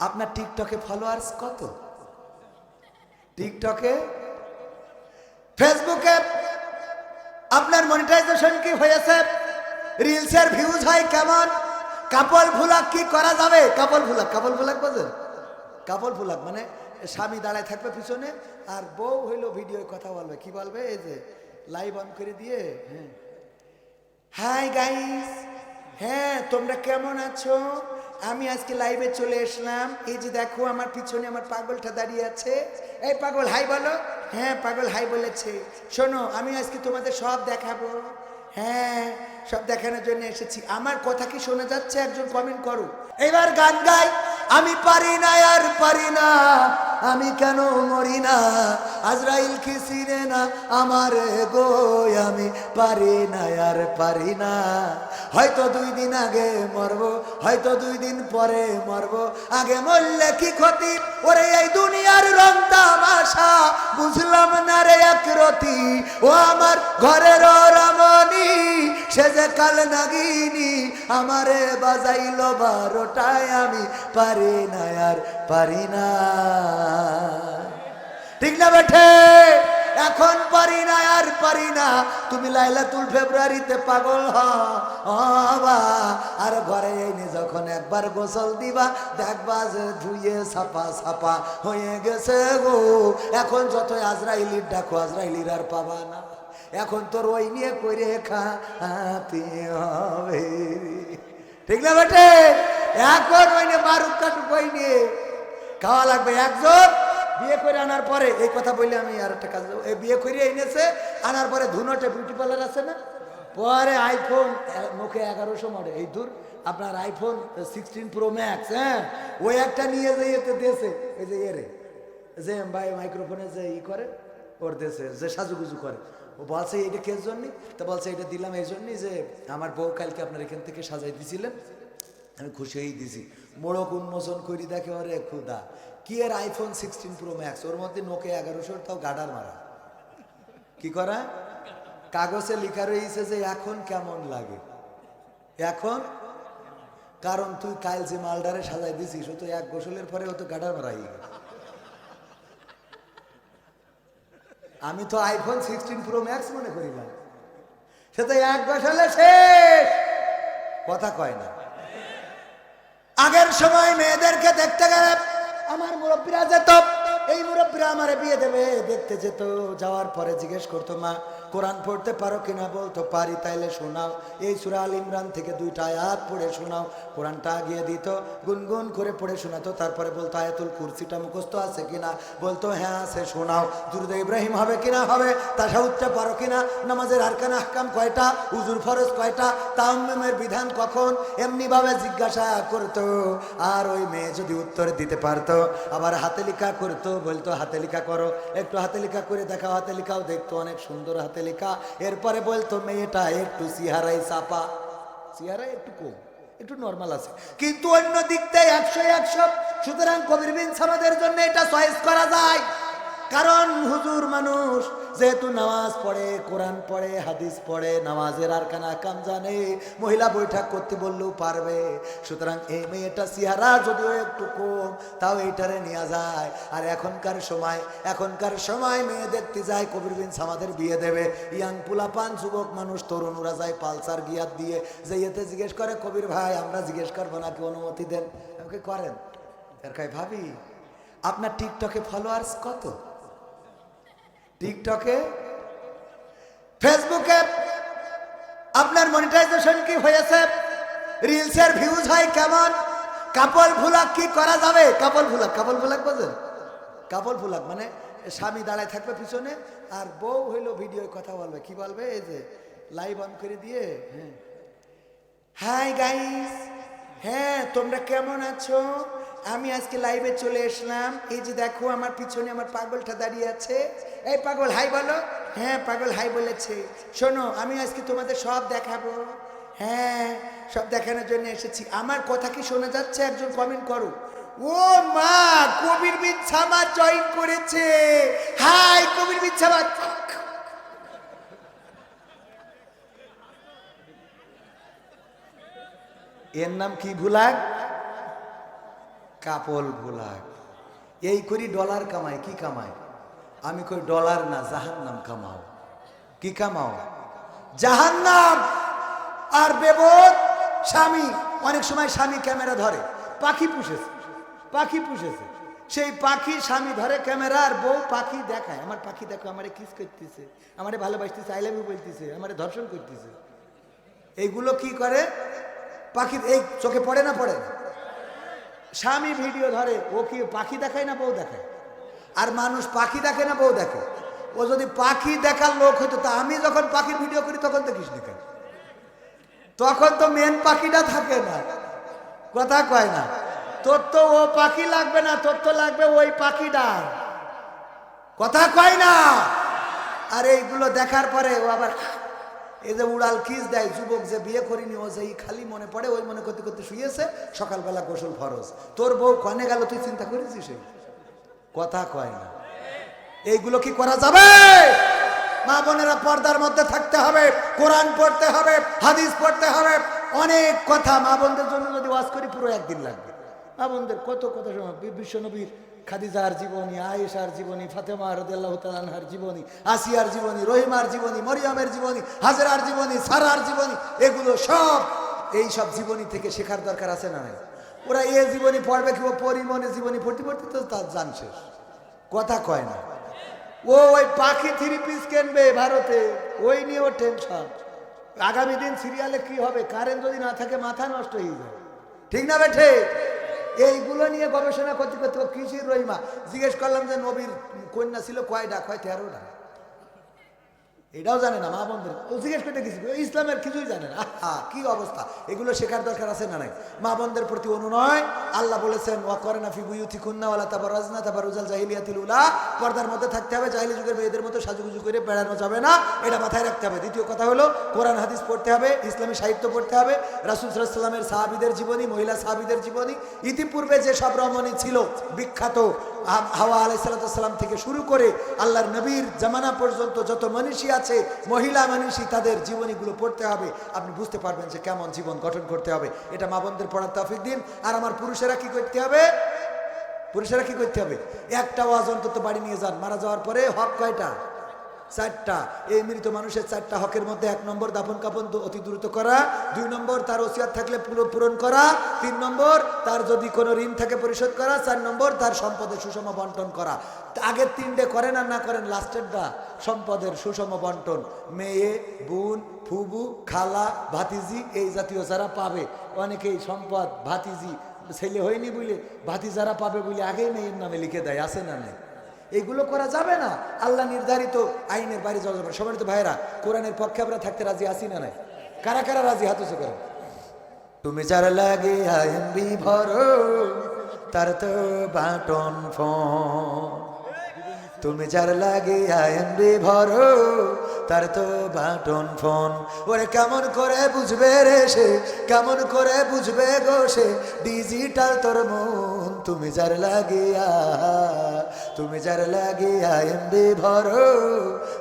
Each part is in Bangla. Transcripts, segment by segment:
আপনার টিকটকে ফলোয়ার্স কত? টিকটকে? ফেসবুকে? আপনার মনিটাইজেশন কি হয়েছে? রিলসের ভিউজ হয় কেমন? কাপল ভুলাক কি করা যাবে? কাপল ভুলাক কাপল ভুলাক বোঝেন কাপল ভুলাক মানে স্বামী দাঁড়ায় থাকবে পিছনে আর বউ হইল ভিডিও কথা বলবে। কি বলবে? এই যে লাইভ অন করে দিয়ে হ্যাঁ। হাই গাইস হ্যাঁ তোমরা কেমন আছো? আমি আজকে লাইভে চলে এসলাম এই যে দেখো, আমার পিছনে আমার পাগলটা দাঁড়িয়ে আছে। এই পাগল হাই বলো। হ্যাঁ পাগল হাই বলেছে। শোনো, আমি আজকে তোমাদের সব দেখাবো। হ্যাঁ সব দেখানোর জন্য এসেছি। আমার কথা কি শোনা যাচ্ছে? একজন কমেন্ট করো। এবার গান গাই। আমি পারি না, আর পারি না। আমি কেন মরি না? আজরাইল কি সিনে না? আমার গো, আমি পারি না, আর পারি না। হয়তো দুই দিন আগে মরব, হয়তো দুই দিন পরে মরব। আগে মরলে কি ক্ষতি? ওরে, এই দুনিয়ার রং তামাশা, বুঝলাম না রে একরতি ও আমার ঘরের রমণী, সে যে কাল নাগিনি, আমারে বাজাইল বারোটায় আমি পারি না, আর পারি না। ঠিক না বেঠে? এখন পারি না, আর পারি না। তুমি লাইলাতুল ফেব্রুয়ারিতে পাগল হবা আর ঘরে এনে যখন একবার গোসল দিবা, দেখবা যে ধুয়ে সাপা সাপা হয়ে গেছে গো। এখন যত আজরাইলির ডাকো, আজরাইলির আর পাবা না। এখন তোর ওই নিয়ে করে খাতে হবে। ঠিক না বেটে এখন ওই নিয়ে বারুদ কাটুক ওই নিয়ে খাওয়া লাগবে একজন, বিয়ে করে আনার পরে, এই কথা বললে আমি আর একটা কাজ। এই বিয়ে করে এনেছে, আনার পরে ধুনোটে বিউটি পার্লার আছে না? পরে আইফোন মুখে এগারোশো মডেল এই দূর, আপনার আইফোন সিক্সটিন প্রো ম্যাক্স হ্যাঁ? ওই একটা নিয়ে যেতে দিয়েছে ওই যে এরে যে ভাই মাইক্রোফোনে যে ই করে, ওর দেশে যে সাজুগুজু করে। ও বলছে, এটা কে জন্য? তো বলছে, এটা দিলাম এই জন্যই যে আমার বউ কালকে আপনার এখান থেকে সাজাই দিছিলেন, আমি খুশি হয়েই দিছি। মোড়ক উন্মোচন করি দেখে ওরে খুদা কি এর আইফোন সিক্সটিন প্রো ম্যাক্স ওর মধ্যে নোকে এগারোশোর তাও গাডার মারা। কি করা? কাগজে লেখা রয়েছে যে এখন কেমন লাগে। এখন? কারণ তুই কাল যে মালডারে সাজাই দিছিস, ও তো এক গোসলের পরে ও তো গাডার মারা আমি তো আইফোন সিক্সটিন প্রো ম্যাক্স মনে করিলাম সে তো এক গোসলে শেষ! কথা কয় না। আগের সময় মেয়েদেরকে দেখতে গেলে আমার মুরব্বীরা যেত, এই মুরব্বীরা আমার বিয়ে দেবে, দেখতে যেত, যাওয়ার পরে জিজ্ঞেস করতো মা কোরআন পড়তে পারো কিনা বলতো পারি, তাইলে শোনাও। এই সুরা আল ইমরান থেকে দুইটা আয়াত পড়ে শোনাও। কোরআনটা আগিয়ে দিত, গুনগুন করে পড়ে শোনাতো, তারপরে বলতো আয়াতুল কুরসিটা মুখস্থ আছে কিনা? বলতো হ্যাঁ আছে, শোনাও। দুরুদ ইব্রাহিম হবে কিনা? হবে। তাসা উঠতে পারো কিনা? নামাজের আরকান আহকাম কয়টা? উজুর ফরজ কয়টা? তাম্মেমের বিধান কখন? এমনি ভাবে জিজ্ঞাসা করতো। আর ওই মেয়ে যদি উত্তর দিতে পারতো, আবার হাতে লিখা করতো, বলতো, হাতে লিখা করো। একটু হাতে লিখা করে দেখাও, হাতে লিখাও, দেখতো অনেক সুন্দর হাতে লেখা। এরপরে বলতো, মেয়েটা একটু সিহারাই চাপা। সিহারাই একটু কম, একটু নর্মাল আছে। কিন্তু অন্য দিক থেকে একশো একশো। সুতরাং কবির বিন সামাদের জন্য এটা চয়েস করা যায়। কারণ হুজুর মানুষ, যেহেতু নামাজ পড়ে, কোরআন পড়ে, হাদিস পড়ে, নামাজের আর কানা কাম জানে, মহিলা বৈঠক করতে বললেও পারবে। সুতরাং এই মেয়েটা সিহারা যদিও একটু কম, তাও এইটারে নেওয়া যায়। আর এখনকার সময় এখনকার সময় মেয়ে দেখতে যায়, কবির বিন সামাদের বিয়ে দেবে। ইয়াং পুলাপান যুবক মানুষ, তরুণরা যায় পালসার গিয়ার দিয়ে। যে এতে জিজ্ঞেস করে, কবির ভাই, আমরা জিজ্ঞেস করব নাকি অনুমতি দেন? আমাকে করেন। এর কাই ভাবি, আপনার টিকটকে ফলোয়ার্স কত? টিকটকে, ফেসবুকে, আপনার মনিটাইজেশন কি হয়েছে? রিলসের ভিউজ হয় কেমন? কাপল ভুলাক কি করা যাবে? কাপল ভুলাক কাপল ভুলাক বোঝেন কাপল ভুলাক মানে স্বামী দাঁড়ায় থাকবে পিছনে আর বউ হইল ভিডিও কথা বলবে। কি বলবে? এই যে লাইভ অন করে দিয়ে হ্যাঁ। হাই গাইস হ্যাঁ তোমরা কেমন আছো? আমি আজকে লাইভে চলে এসলাম এই যে দেখো, আমার পিছনে আমার পাগলটা দাঁড়িয়ে আছে। এই পাগল হাই বলো। হ্যাঁ পাগল হাই বলেছে। শোনো, আমি আজকে তোমাদের সব দেখাবো। হ্যাঁ সব দেখানোর জন্য এসেছি। আমার কথা কি শোনা যাচ্ছে? একজন কমেন্ট করো। ও মা, কবির বিন ছামা জয়েন করেছে। হাই কবির বিন ছামা এর নাম কি ভুলাক কাপল ভোলাক এই করি ডলার কামাই, কি কামাই? আমি কই ডলার না জাহান নাম কামাও। কি কামাও? জাহান নাম আর বেবোধ স্বামী, অনেক সময় স্বামী ক্যামেরা ধরে। পাখি পুষেছে পাখি পুষেছে। সেই পাখি স্বামী ধরে ক্যামেরা আর বউ পাখি দেখায়। আমার পাখি দেখো, আমারে কিস করতেছে, আমারে ভালোবাসতেছে আই বলতেছে, আমারে ধর্ষণ করতেছে। এইগুলো কি করে? পাখি, এই চোখে পড়ে না পড়ে? না স্বামী ভিডিও ধরে, ও কি পাখি দেখায় না বউ দেখায়? আর মানুষ পাখি দেখে না বউ দেখে? ও যদি পাখি দেখার লোক হইতো, তা আমি যখন পাখির ভিডিও করি, তখন দেখিস নি কেন? তখন তো মেন পাখিটা থাকে না। কথা কয় না। তোর তো ও পাখি লাগবে না, তোর তো লাগবে ওই পাখিটা। কথা কয় না। আর এইগুলো দেখার পরে ও আবার এই যে উড়াল কিস দেয়, যুবক যে বিয়ে করিনি, ও যে খালি মনে পড়ে, ওই মনে করতে করতে শুয়েছে, সকালবেলা গোসল ফরজ। তোর বউ কনে গেল, তুই চিন্তা করেছিস? কথা কয় না। এইগুলো কি করা যাবে? মা বোনেরা পর্দার মধ্যে থাকতে হবে, কোরআন পড়তে হবে, হাদিস পড়তে হবে। অনেক কথা মা বোনদের জন্য যদি ওয়াজ করি, পুরো একদিন লাগবে। মা বোনদের কত কথা বি- বিশ্বনবীর খাদিজার জীবনী, আয়েশার জীবনী, ফাতেমা রদিয়াল্লাহ তালানহার জীবনী, আসিয়ার জীবনী, রহিমার জীবনী, মরিয়মের জীবনী, হাজরার জীবনী, সারার জীবনী, এগুলো সব এই সব জীবনী থেকে শেখার দরকার আছে না নাই? ওরা এ জীবনী পড়বে কি পরিমনে জীবনী পড়তে পড়তে তো তার জান শেষ। কথা কয় না। ও ওই পাখি থ্রি পিস কিনবে ভারতে, ওই নিয়ে ওর টেনশন। আগামী দিন সিরিয়ালে কি হবে? কারেন্ট যদি না থাকে, মাথা নষ্ট হয়ে যায়। ঠিক না বেঠে এইগুলো নিয়ে গবেষণা করতে করতে কৃষির রহিমা? জিজ্ঞেস করলাম যে, নবীর কন্যা ছিল কয়টা কয় তেরোটা এটাও জানে না, মা বন্ধুর ও জিজ্ঞেস করতে কিছু ইসলামের কিছুই জানে না? আহা, কি অবস্থা? এগুলো শেখার দরকার আছে না নাই? মা বোনদের প্রতি অনুনয়। আল্লাহ বলেছেন, ওয়া করে না ফিবু ইউথি কুন্না ওয়ালা তাবার রাজনা তাবার উজাল জাহিলিয়াতিল উলা। পর্দার মধ্যে থাকতে হবে, জাহিলি যুগের মেয়েদের মতো সাজুগুজু করে বেড়ানো যাবে না, এটা মাথায় রাখতে হবে। দ্বিতীয় কথা হলো, কোরআন, হাদিস পড়তে হবে, ইসলামী সাহিত্য পড়তে হবে। রাসুল সাল্লামের সাহাবিদের জীবনী, মহিলা সাহাবিদের জীবনী, ইতিপূর্বে যে সব রমণী ছিল, বিখ্যাত হাওয়া আলাইসালাম থেকে শুরু করে আল্লাহর নবীর জামানা পর্যন্ত যত মনীষী আছে মহিলা মানুষই তাদের জীবনীগুলো পড়তে হবে। আপনি বুঝতে পারবেন যে কেমন জীবন গঠন করতে হবে। এটা মা বোনদের পড়ার তফিক দিন। আর আমার পুরুষেরা কি করতে হবে? পুরুষেরা কি করতে হবে? একটা ওয়াজ অন্তত বাড়ি নিয়ে যান। মারা যাওয়ার পরে হক কয়টা? চারটা। এই মৃত মানুষের চারটা হকের মধ্যে এক নম্বর দাফন কাপন অতি দ্রুত করা, দুই নম্বর তার ওসিয়াত থাকলে পূরণ করা, তিন নম্বর তার যদি কোনো ঋণ থাকে পরিশোধ করা, চার নম্বর তার সম্পদের সুষম বন্টন করা। আগের তিনটে করেন আর না করেন, লাস্টেরটা সম্পদের সুষম বন্টন। মেয়ে, বোন, ফুবু, খালা, ভাতিজি, এই জাতীয় যারা পাবে, অনেকেই সম্পদ, ভাতিজি, ছেলে হয়নি বলে ভাতি যারা পাবে বলে আগেই মেয়ের নামে লিখে দেয়, আছে না নেই? এইগুলো করা যাবে না। আল্লাহ নির্ধারিত আইনের বাইরে যাওয়া যাবে না। সবাই তো ভাইরা কোরআনের পক্ষে আমরা থাকতে রাজি আছি না নাই? কারা কারা রাজি? হাত করেন তুমি যার লাগে তার তো বাটন তুমি যার লাগে আইএমবি ভরো, তার তো বাটন ফোন। ওরে কেমন করে বুঝবে রে সে? কেমন করে বুঝবে গো সে? ডিজিটাল তোর মন, তুমি যার লাগিয়া তুমি যার লাগিয়া এমবি ভরো,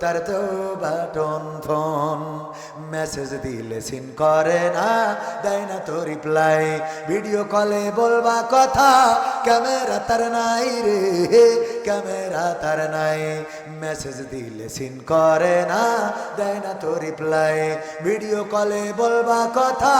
তার তো বাটন ফোন। মেসেজ দিলে সিন করে না, দেয় না তো রিপ্লাই ভিডিও কলে বলবা কথা ক্যামেরা তার নাই রে ক্যামেরা তার নাই। মেসেজ দিলে সিন করে না, দেয় না তো রিপ্লাই ভিডিও কলে বলবা কথা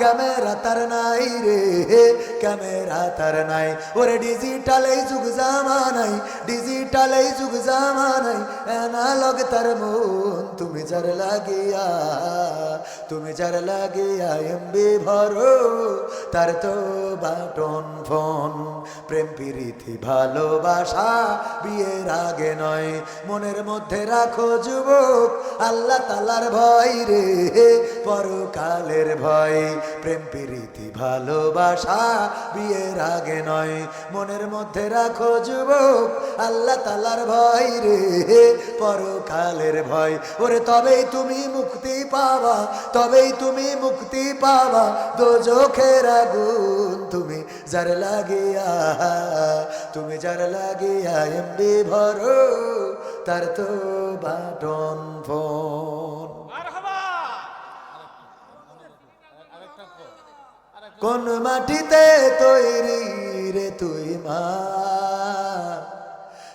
ক্যামেরা তার নাই রে ক্যামেরা তার নাই। ওরে ডিজিটাল যুগ জামানাই ডিজিটাল এই যুগ জামানাই অ্যানালগ তার মন, তুমি যার লাগিয়া, তুমি যার লাগিয়া এমবি ভরো, তার তো বাটন ফোন, প্রেম, প্রীতি, ভালোবাসা বিয়ের আগে নয়। মনের মধ্যে রাখো যুবক, আল্লাহ তালার ভয় রে, পরকালের ভয়। প্রেম, প্রীতি, ভালোবাসা বিয়ের আগে নয়। মনের মধ্যে রাখো যুবক আল্লাহ তালার ভয় রে পরকালের ভয়। ওরে তবেই তুমি মুক্তি পাবা তবেই তুমি মুক্তি পাবা। দোজখের আগুন তুমি যার লাগিয়া তুমি যার লাগিয়া এমবি ভরো তার তো বাটন ফোন। কোন মাটিতে তৈরি রে তুই মা?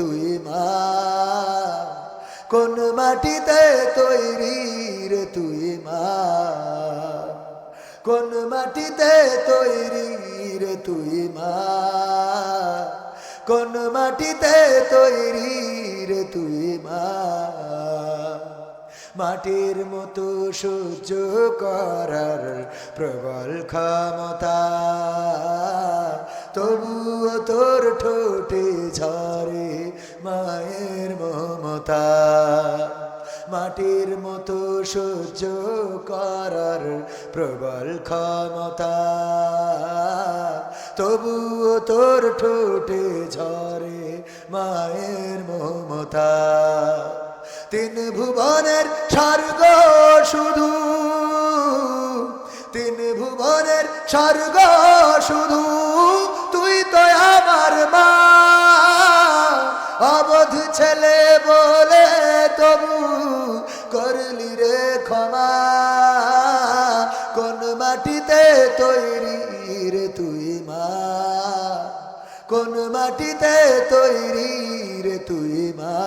তুই মা। কোন মাটিতে তৈরি রে তুই মা। কোন মাটিতে তৈরি রে তুই মা। কোন মাটিতে তৈরি রে তুই মা। মাটির মতো সহ্য করার প্রবল ক্ষমতা। তবুও তোর ঠোঁটে ঝরে মায়ের মমতা, মাটির মতো সহ্য করার প্রবল ক্ষমতা। তবুও তোর ঠোঁটে ঝরে মায়ের মমতা। তিন ভুবনের স্বর্গ শুধু, তিন ভুবনের স্বর্গ শুধু, তুই তো আমার মা। অবধ ছেলে বলে তবু করলি রে ক্ষমা। কোন মাটিতে তৈরি রে তুই মা? কোন মাটিতে তৈরি রে তুই মা?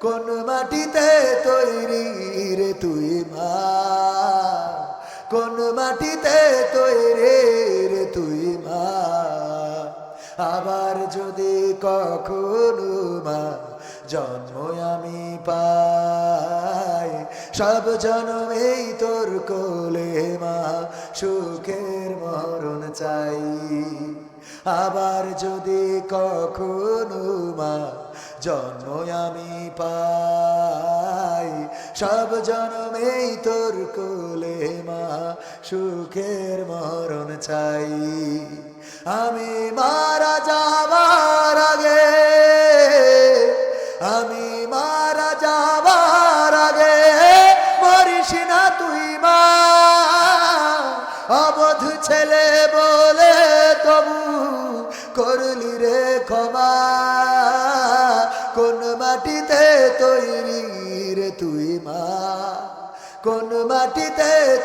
কোন মাটিতে তৈরি রে তুই মা? কোন মাটিতে তৈরি রে তুই মা? আবার যদি কখনো মা জন্ম আমি পাই, সব জন্মেই তোর কোলে মা, সুখের মরণ চাই। আবার যদি কখনো মা জন্ম আমি পাই সব জন্মেই তোর কোলে মা সুখের মরণ চাই। আমি মারা যাবার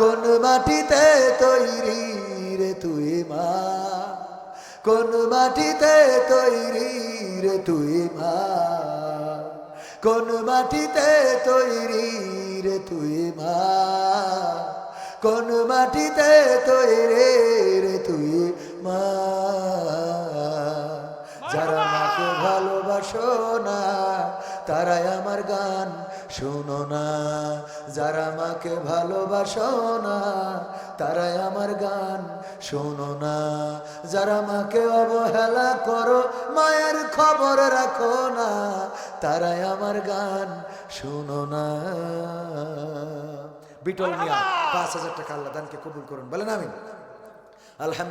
কোন মাটিতে তৈরি রে তুই মা? কোন মাটিতে তৈরি রে তুই মা? কোন মাটিতে তৈরি রে তুই মা? কোন মাটিতে তৈরি রে তুই মা? যারা মাকে ভালোবাসো না, তারাই আমার গান শোনো না যারা মাকে ভালোবাসো না তারাই আমার গান। শোনো না যারা মাকে অবহেলা করো মায়ের খবর রাখো না তারাই আমার গান। শোনো না। বিটল মিয়া পাঁচ হাজার টাকা আল্লাহ দানকে কবুল করুন। বলেন আমি আলহামদুলিল্লাহ।